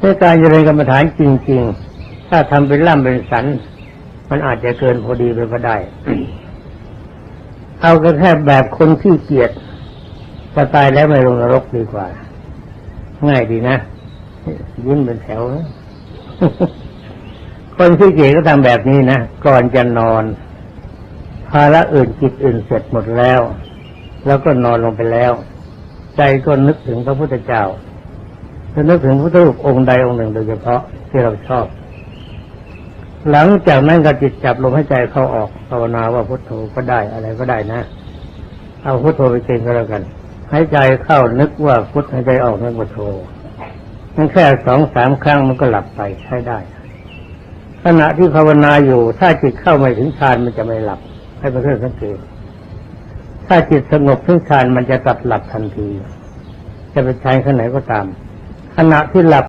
ในการเจริญกรรมฐานจริง ๆ ถ้าทำเป็นล่ำเป็นสัน มันอาจจะเกินพอดีไปก็ได้ เอาก็แค่แบบคนที่เกียจจะตายแล้วไม่ลงนรกดีกว่า ง่ายดีนะยิ้มเป็นแถวนะคนที่เกียจก็ทำแบบนี้นะก่อนจะนอนภาระอื่นจิตอื่นเสร็จหมดแล้ว แล้วก็นอนลงไปแล้ว ใจก็นึกถึงพระพุทธเจ้า จะนึกถึงพระพุทธรูปองค์ใดองค์หนึ่งโดยเฉพาะที่เราชอบ หลังจากนั้นก็จิตจับลมให้ใจเข้าออกภาวนาว่าพุทโธก็ได้อะไรก็ได้นะ เอาพุทโธไปเก่งก็แล้วกันหายใจเข้านึกว่าพุทหายใจออกนึกว่าโธนั่นแค่สองสามครั้งมันก็หลับไปใช้ได้ ขณะที่ภาวนาอยู่ ถ้าจิตเข้าไม่ถึงฌานมันจะไม่หลับ ให้เป็นเครื่องสังเกตถ้าจิตสงบถึงฌานมันจะตัดหลับทันที จะเป็นฌานขนาดไหนก็ตาม ขณะที่หลับ